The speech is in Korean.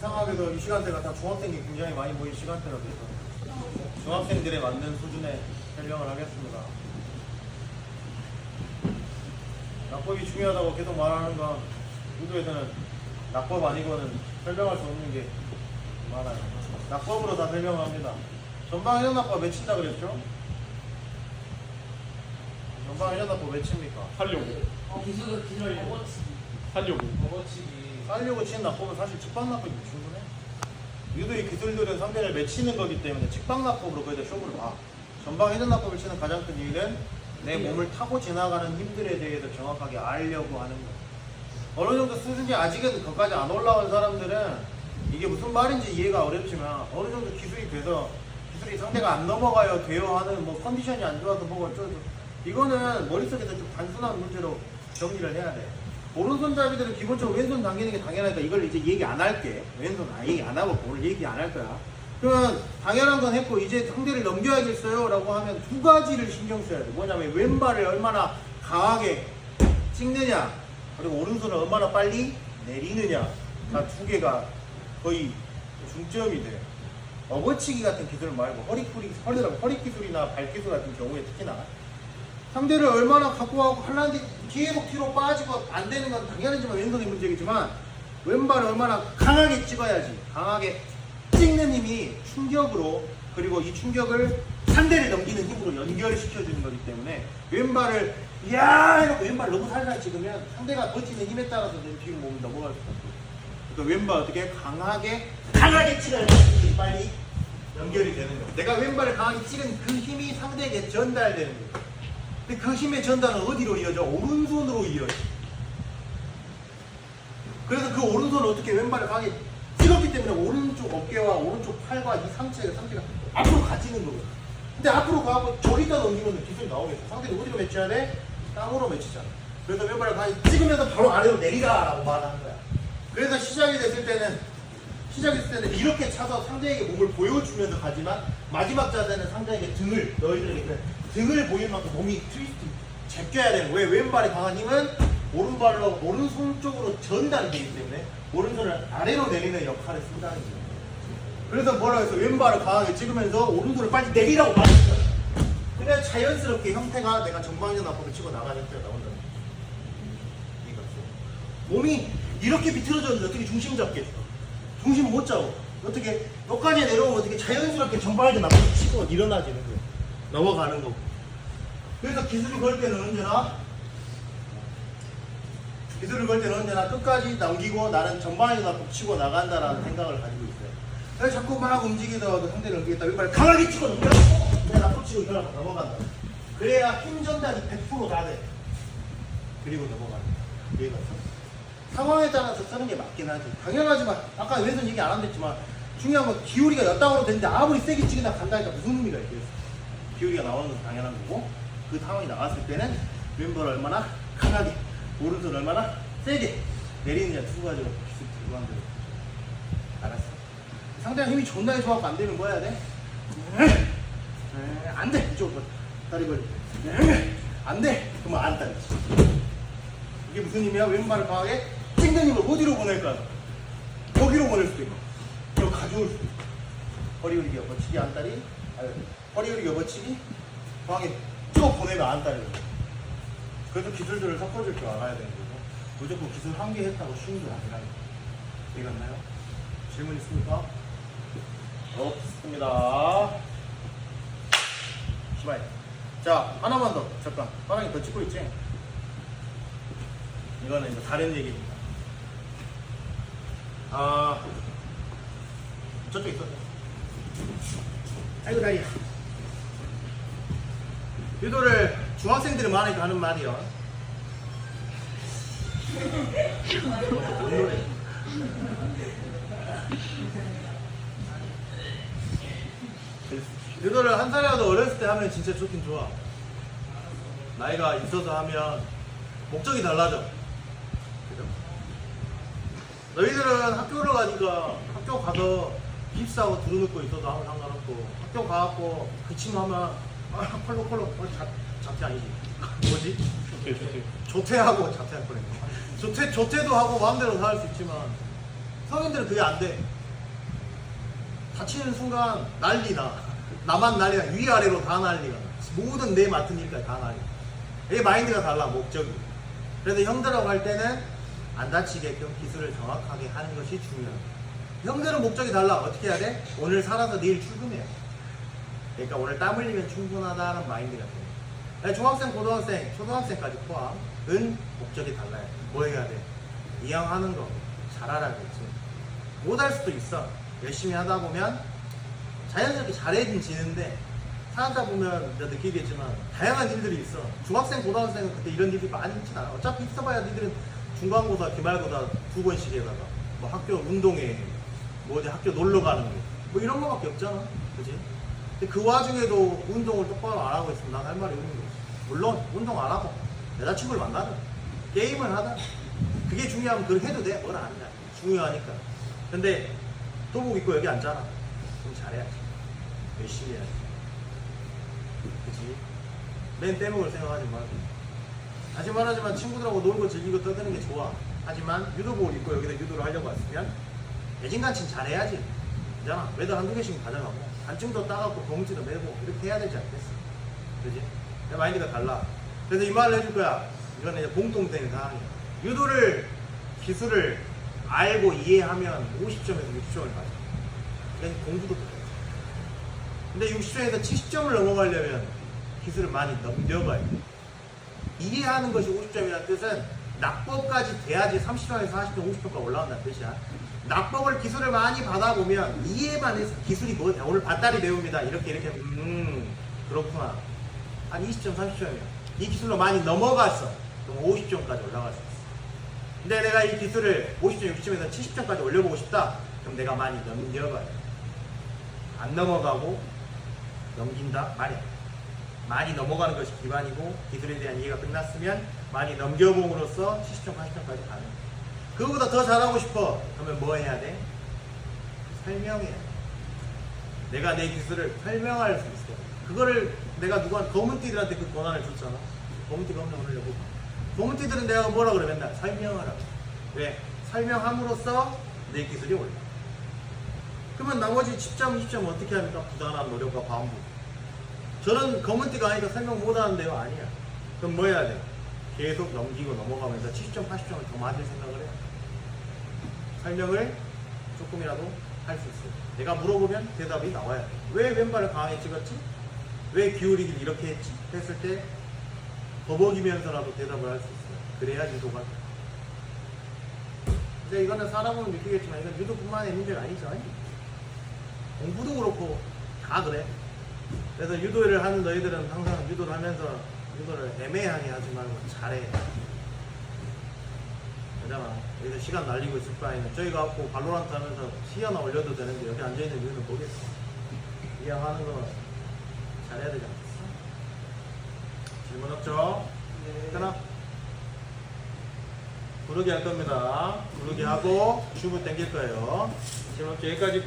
이상하게도 이 시간대가 다 중학생이 굉장히 많이 모인 시간대라 그래서 중학생들에 맞는 수준의 설명을 하겠습니다. 낙법이 중요하다고 계속 말하는 건 우도에서는 낙법 아니고는 설명할 수 없는 게 많아요. 낙법으로 다 설명합니다. 전방 회전 낙법 몇 친다 그랬죠? 전방 회전 낙법 몇 칩니까? 하려고 기술 기술 어버치기 하려고 어버치기 살려고 치는 낙법은 사실 측방 낙법이 충분해. 유도의 기술들은 상대를 맺히는 거기 때문에 측방 낙법으로 거기다 쇼부를 봐. 전방 회전 낙법을 치는 가장 큰 이유는 내 몸을 타고 지나가는 힘들에 대해서 정확하게 알려고 하는 거. 어느 정도 수준이 아직은 거기까지 안 올라온 사람들은 이게 무슨 말인지 이해가 어렵지만 어느 정도 기술이 돼서 기술이 상대가 안 넘어가요 돼요 하는 뭐 컨디션이 안 좋아서 뭐가 어쩌고 이거는 머릿속에서 좀 단순한 문제로 정리를 해야 돼. 오른손잡이들은 기본적으로 왼손 당기는 게 당연하니까 이걸 이제 얘기 안 할게. 왼손 아 얘기 안 하고 오늘 얘기 안 할 거야. 그러면 당연한 건 했고 이제 상대를 넘겨야겠어요 라고 하면 두 가지를 신경 써야 돼. 뭐냐면 왼발을 얼마나 강하게 찍느냐 그리고 오른손을 얼마나 빨리 내리느냐 다 두 개가 거의 중점이 돼. 업어치기 같은 기술 말고 허리 풀이 허리라고 허리 기술이나 발 기술 같은 경우에 특히나 상대를 얼마나 갖고 가고 하려는데 계속 뒤로 빠지고 안 되는 건 당연하지만 왼손의 문제겠지만 왼발을 얼마나 강하게 찍어야지 강하게 찍는 힘이 충격으로 그리고 이 충격을 상대를 넘기는 힘으로 연결시켜주는 거기 때문에 왼발을 야 해놓고 왼발 너무 살살 찍으면 상대가 버티는 힘에 따라서 내 뒤로 몸이 넘어갈 수가 없고 그러니까 왼발 어떻게 강하게 강하게 찍어야지 빨리 연결이 되는 거야 내가 왼발을 강하게 찍은 그 힘이 상대에게 전달되는 거야 근데 그 힘의 전달은 어디로 이어져? 오른손으로 이어져. 그래서 그 오른손을 어떻게 왼발을 강하게 찍었기 때문에 오른쪽 어깨와 오른쪽 팔과 이 상체가 상체가 앞으로 가지는 거거든. 근데 앞으로 가고 저기다 넘기면 기술이 나오겠어. 상대를 어디로 맺혀야 돼? 땅으로 맺히잖아. 그래서 왼발을 강하게 찍으면서 바로 아래로 내리라라고 말하는 거야. 그래서 시작이 됐을 때는 시작했을 때는 이렇게 차서 상대에게 몸을 보여주면서 가지만 마지막 자세는 상대에게 등을 너희들에게 그 등을 보일 만큼 몸이 트위스트 제껴야 되는 거예요. 왜 왼발의 강한 힘은 오른발로 오른손 쪽으로 전달이 되기 때문에 오른손을 아래로 내리는 역할을 쓴다는 거예요. 그래서 뭐라 해서 왼발을 강하게 찍으면서 오른손을 빨리 내리라고 말했어요. 그래야 자연스럽게 형태가 내가 전방전 앞으로 치고 나가는 형태가 나온다는 거죠. 이해가? 몸이 이렇게 비틀어졌는데 어떻게 중심 잡겠어? 중심 못 잡고 어떻게 여기까지 내려오면 어떻게 자연스럽게 전방전 앞으로 치고 일어나지는 거예요. 넘어가는 거고. 그래서 기술을 걸 때는 언제나 기술을 걸 때는 언제나 끝까지 남기고 나는 전방에 앞으로 치고 나간다라는 생각을 가지고 있어요. 그래서 자꾸 막 움직이다가도 상대를 넘기겠다. 왼발 강하게 치고 넘겨. 내가 치고 일어나고 넘어간다. 그래야 힘 전달이 100%다 돼. 그리고 넘어가는 거야. 이해가? 상황에 따라서 쓰는 게 맞긴 하지. 당연하지만 아까 왼손 얘기 안 한댔지만 중요한 건 기울이가 옆당으로 되는데 아무리 세게 치거나 간다니까 무슨 의미가 있겠어. 기울기가 나오는 건 당연한 거고 그 상황이 나왔을 때는 왼발을 얼마나 강하게 오른손 얼마나 세게 내리느냐 두 가지로 기술 들고 한 대로 알았어. 상대가 힘이 존나 좋아갖고 안 되면 뭐 해야 돼? 에, 안 돼! 이쪽으로 다리 벌안 돼! 그러면 안 따르지. 이게 무슨 힘이야? 왼발을 강하게 찍는 힘을 어디로 보낼까? 여기로 보낼 수도 있고, 여기 가져올 수도 있고. 허리 올리기 엎어치기 안다리, 허리 올리기 엎어치기, 강하게 쭉 보내면 안다리. 그래서 기술들을 섞어줄 줄 알아야 되는 거고, 무조건 기술 한 개 했다고 쉬운 게 아니라는 거. 이해갔나요? 질문 있습니까? 없습니다. 시바이. 자, 하나만 더. 잠깐. 화랑이 더 찍고 있지? 이거는 이제 다른 얘기입니다. 아, 저쪽 있어. 아이고, 다리야. 유도를 중학생들이 많으니까 하는 말이요. 유도를 한 살이라도 어렸을 때 하면 진짜 좋긴 좋아. 나이가 있어서 하면 목적이 달라져. 그죠? 너희들은 학교를 가니까 학교 가서 깁스하고 두루놓고 있어도 아무 상관없고 학교 가갖고 그침하면 아 콜록콜록 어, 자, 자퇴 아니지 뭐지? 조퇴하고 자퇴할 뻔했네 조퇴, 조퇴도 하고 마음대로 살 수 있지만 성인들은 그게 안 돼. 다치는 순간 난리나. 나만 난리나. 위아래로 다 난리가 나. 모든 내 맡은 일까지 다 난리. 이게 마인드가 달라, 목적이. 그래서 형들하고 할 때는 안 다치게끔 기술을 정확하게 하는 것이 중요합니다. 형들은 목적이 달라. 어떻게 해야 돼? 오늘 살아서 내일 출근해야 돼. 그러니까 오늘 땀 흘리면 충분하다는 마인드가 돼요. 아니, 중학생, 고등학생, 초등학생까지 포함 은 목적이 달라요. 뭐 해야 돼? 이왕 하는 거 잘하라겠지. 못할 수도 있어. 열심히 하다 보면 자연스럽게 잘해지는데 살다 보면 내가 느끼겠지만 다양한 일들이 있어. 중학생, 고등학생은 그때 이런 일이 많이 있진 않아. 어차피 있어봐야 니들은 중간고사, 기말고사 두 번씩 해다가 뭐 학교 운동회, 뭐 어디 학교 놀러 가는 거, 뭐 이런 거밖에 없잖아. 그지? 그 와중에도 운동을 똑바로 안 하고 있으면 난할 말이 없는 거지. 물론 운동 안 하고 여자친구를 만나든 게임을 하든 그게 중요하면 그걸 해도 돼. 뭘 아니야. 중요하니까. 근데 도복 입고 여기 앉잖아. 좀 잘해야지. 열심히 해야지. 그치? 맨 떼먹을 생각하지 말고. 다시 말하지만 친구들하고 놀고 즐기고 떠드는 게 좋아. 하지만 유도복을 입고 여기다 유도를 하려고 왔으면 대진간친 잘해야지. 그잖아. 매달 한두 개씩 가져가고 단증도 따갖고 봉지도 매고 이렇게 해야 되지 않겠어. 그지? 내 마인드가 달라. 그래서 이 말을 해줄 거야. 이거는 이제 공통된 사항이야. 유도를, 기술을 알고 이해하면 50점에서 60점을 가져. 그래서 공부도 그래. 근데 60점에서 70점을 넘어가려면 기술을 많이 넘겨봐야 돼. 이해하는 것이 50점이라는 뜻은 낙법까지 돼야지 30점에서 40점, 50점까지 올라간다는 뜻이야. 낙법을 기술을 많이 받아보면 이해만 해서 기술이 뭐냐. 오늘 밭다리 배웁니다. 이렇게 이렇게 음 그렇구나. 한 20점, 30점이야. 이 기술로 많이 넘어갔어. 그럼 50점까지 올라갈 수 있어. 근데 내가 이 기술을 50점, 60점에서 70점까지 올려보고 싶다. 그럼 내가 많이 넘겨봐야 돼. 안 넘어가고 넘긴다? 말이야. 많이 넘어가는 것이 기반이고 기술에 대한 이해가 끝났으면 많이 넘겨봄으로써 70점, 80점까지 가는. 그거보다 더 잘하고 싶어. 그러면 뭐 해야 돼? 설명해야 돼. 내가 내 기술을 설명할 수 있어. 그거를 내가 누가 검은띠들한테 그 권한을 줬잖아. 검은띠가 없는 여보. 검은띠들은 내가 뭐라 그래 맨날 설명하라고. 왜? 설명함으로써 내 기술이 올라. 그러면 나머지 10점, 20점 어떻게 합니까? 부단한 노력과 반복. 저는 검은띠가 아니까 설명 못하는데요? 아니야. 그럼 뭐 해야 돼? 계속 넘기고 넘어가면서 70점, 80점을 더 맞을 생각을 해요. 설명을 조금이라도 할 수 있어요. 내가 물어보면 대답이 나와야 돼. 왜 왼발을 강하게 찍었지? 왜 기울이기를 이렇게 했지? 했을 때 버벅이면서라도 대답을 할 수 있어요. 그래야 유도가 돼. 근데 이거는 살아보면 느끼겠지만 이건 유도뿐만의 문제가 아니죠. 공부도 그렇고 다 그래. 그래서 유도를 하는 너희들은 항상 유도를 하면서 유도를 애매하게 하지 말고 잘해. 그잖아. 여기서 시간 날리고 있을 바에는 저희가 갖고 발로란트 하면서 시 하나 올려도 되는데 여기 앉아있는 이유는 뭐겠어? 이왕 하는 거 잘해야 되지 않겠어? 질문 없죠? 네. 끊어. 구르기 할 겁니다. 구르기 하고 춤을 당길 거예요. 없죠? 여기까지